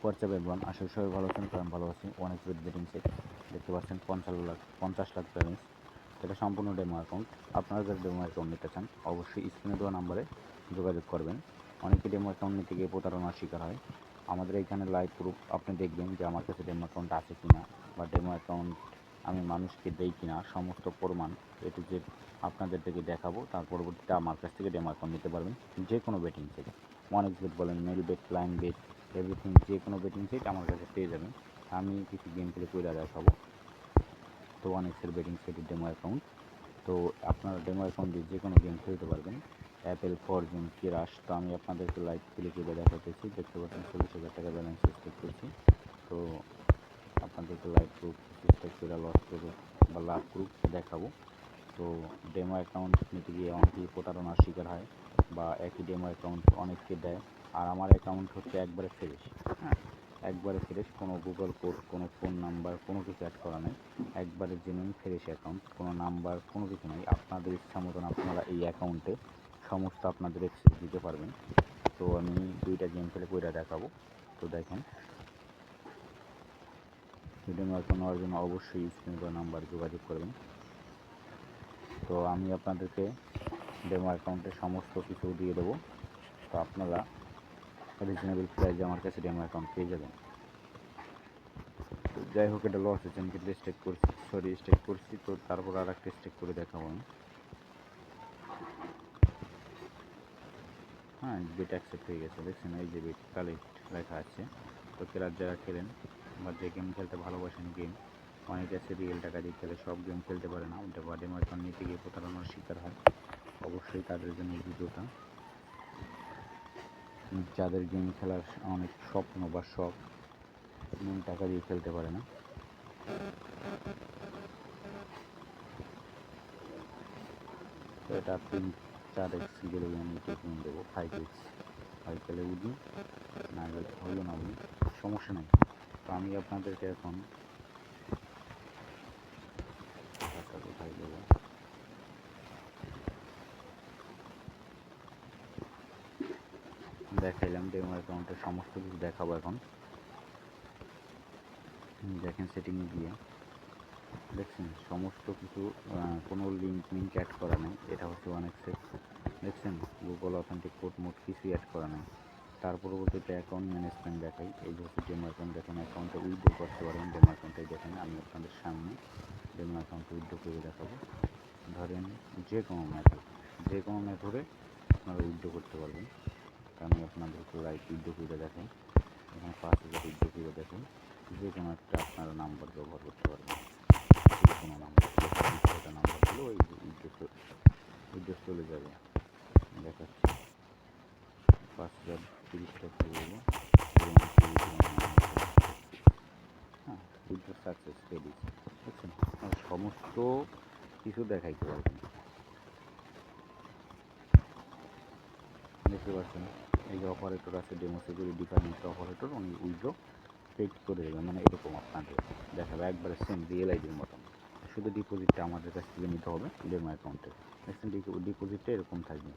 WhatsApp everyone আসলে সবাই ভালো আছেন কারণ ভালো আছি অনেক বেট বেটিং সেট দেখতে পাচ্ছেন, পঞ্চাশ লাখ পঞ্চাশ লাখ প্যারেন্টস এটা সম্পূর্ণ ডেমো অ্যাকাউন্ট আপনারা যারা ডেমো অ্যাকাউন্ট নিতে চান, অবশ্যই স্ক্রিনে দেওয়া নাম্বারে যোগাযোগ করবেন। অনেকে ডেমো অ্যাকাউন্ট নিতে গিয়ে প্রতারণার শিকার হয়। আমাদের এইখানে লাইভ প্রুফ আপনি দেখবেন যে আমার কাছে ডেমো অ্যাকাউন্ট আছে কি না বা ডেমো অ্যাকাউন্ট আমি মানুষকে দেই কি না সমস্ত প্রমাণ এটু যে আপনাদের থেকে দেখাবো। তার পরবর্তীতে আমার কাছ থেকে ডেমো অ্যাকাউন্ট নিতে পারবেন যে কোনো বেটিং থেকে। অনেক বেট বলেন মেল বেট লাইন বেট এভরিথিং যে কোনো বেটিং সেট আমার কাছে পেয়ে যাবেন। আমি কিছু গেম প্লে করে দেখাবো। তো ওয়ান এক্সের বেটিং সেটের ডেমো অ্যাকাউন্ট তো আপনারা ডেমো অ্যাকাউন্ট যে কোনো গেম খেলতে পারবেন। অ্যাপেল ফরজুন কিরাস তো আমি আপনাদেরকে লাইভ প্লে করে দেখাতেছি। দেখতে পাচ্ছেন চল্লিশ হাজার টাকা ব্যালেন্স স্টেক করছি। তো আপনাদেরকে লাইভ প্রুফ স্টেক করে লস প্রুফ বা লাভ প্রুফ দেখাবো। তো ডেমো অ্যাকাউন্ট নিতে গিয়ে অনেকেই প্রতারণার শিকার হয় বা একই ডেমো অ্যাকাউন্ট অনেককে দেয়। আর আমার অ্যাকাউন্ট হচ্ছে একবারে ফ্রেশ হ্যাঁ একবারে ফ্রেশ কোনো গুগল কোড কোনো ফোন নাম্বার কোনো কিছু অ্যাড করা নেই। একবারে জেনুইন ফ্রেশ অ্যাকাউন্ট কোনো নাম্বার কোনো কিছু নেই। আপনাদের ইচ্ছা মতন আপনারা এই অ্যাকাউন্টে সমস্ত আপনাদের এক্সেস দিতে পারবেন। তো আমি দুইটা গেম খেলে কইরা দেখাবো। তো দেখেন। ভিডিও অ্যাকাউন্ট নেওয়ার জন্য অবশ্যই স্ক্রিনে নাম্বার যোগাযোগ করবেন। তো আমি আপনাদেরকে ডেমো অ্যাকাউন্টে সমস্ত কিছু দিয়ে দেবো। তো আপনারা রিজনেবল প্রাইসে আমার কাছে ডেমো অ্যাকাউন্ট পেয়ে যাবেন। তো যাই হোক, এটা লস হয়েছে, আমি কিন্তু স্টেক করছি সরি স্টেক করছি, তো তারপর আর একটা স্টেক করে দেখাবো আমি। হ্যাঁ বেট অ্যাকসেপ্ট হয়ে গেছে, দেখছেন? এই যে বেট কালেক্ট লেখা আছে। তো খেলার যারা খেলেন বা যে গেম খেলতে ভালোবাসেন গেম অনেকে আছে রিয়েল টাকা দিয়ে খেলে সব গেম খেলতে পারে না। ওটা বা ডেমো নিতে গিয়ে প্রতারণার শিকার হয়। অবশ্যই তাদের জন্য এই ভিডিওটা। যাদের গেম খেলার অনেক স্বপ্ন বা শখ গেম টাকা দিয়ে খেলতে পারে না। এটা তিন, চার এক্স গেলে আমি টেকিং দেবো। ফাইভ এক্স ফাইভ গেলে উঠি না গেলে হলো না উঠি সমস্যা নেই। তো আমি আপনাদেরকে এখন টাকা দেবো দেখাইলাম ডেমো অ্যাকাউন্টের সমস্ত কিছু দেখাবো এখন। দেখেন সেটিংয়ে গিয়ে। দেখছেন, সমস্ত কিছু কোনো লিঙ্ক লিঙ্ক অ্যাড করা নেই, এটা হচ্ছে ওয়ান এক্সেস দেখছেন গুগল অথেন্টিক কোড মোড কিছুই অ্যাড করা নেই। তার পরবর্তীতে অ্যাকাউন্ট ম্যানেজমেন্ট দেখাই। এই হচ্ছে ডেমো অ্যাকাউন্ট দেখেন অ্যাকাউন্টে উইথড্র করতে পারেন ডেমো অ্যাকাউন্টে দেখেন, আমি আপনাদের সামনে ডেমো অ্যাকাউন্ট উইথড্র করে দেখাবো। ধরেন যে কোনো মেথড যে কোনো মেথডে আপনারা উইথড্র করতে পারবেন। আমি আপনাদেরকে লাইভ উইথড্র করে দেখাই। এখানে পাঁচ হাজার উইথড্র করে দেখেন। যে কোনো একটা আপনারা নাম্বার ব্যবহার করতে পারবেন। যে কোনো নাম্বার নাম্বার দিলে ওই উইথড্র চলে যাবে। দেখাচ্ছি। পাঁচ হাজার তিরিশ টাকা বলব হ্যাঁ বুঝছেন সমস্ত কিছু দেখাইতে পারবেন। দেখতে পাচ্ছেন, এই যে অপারেটর আছে ডেমো সিকিউরিটি ডিপার্টমেন্টের অপারেটর উনি উইথড্র পেড করে দেবেন মানে এরকম আপনাদের দেখাবে, একবারে সেম রিয়েল আইডির মতন। শুধু ডিপোজিটটা আমাদের কাছ থেকে নিতে হবে ডেমো অ্যাকাউন্টে দেখছেন ডিপোজিটটা এরকম থাকবে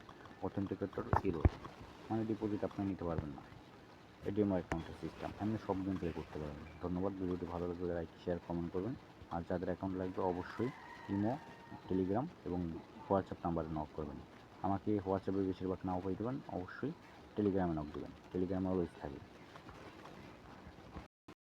অথেন্টিকেটর এরো মানে ডিপোজিট আপনি নিতে পারবেন না। এই ডেমো অ্যাকাউন্টের সিস্টেম আপনি সব গেম প্লে করতে পারবেন। ধন্যবাদ, ভিডিওটি ভালো লাগলে লাইক শেয়ার কমেন্ট করবেন। আর যাদের অ্যাকাউন্ট লাগবে, অবশ্যই ইমো টেলিগ্রাম এবং হোয়াটসঅ্যাপ নাম্বারে নক করবেন। আমাকে হোয়াটসঅ্যাপে বেশিরভাগ নাও পাই দেবেন অবশ্যই টেলিগ্রামে নক দেবেন। টেলিগ্রামে অলওয়েজ থাকবে।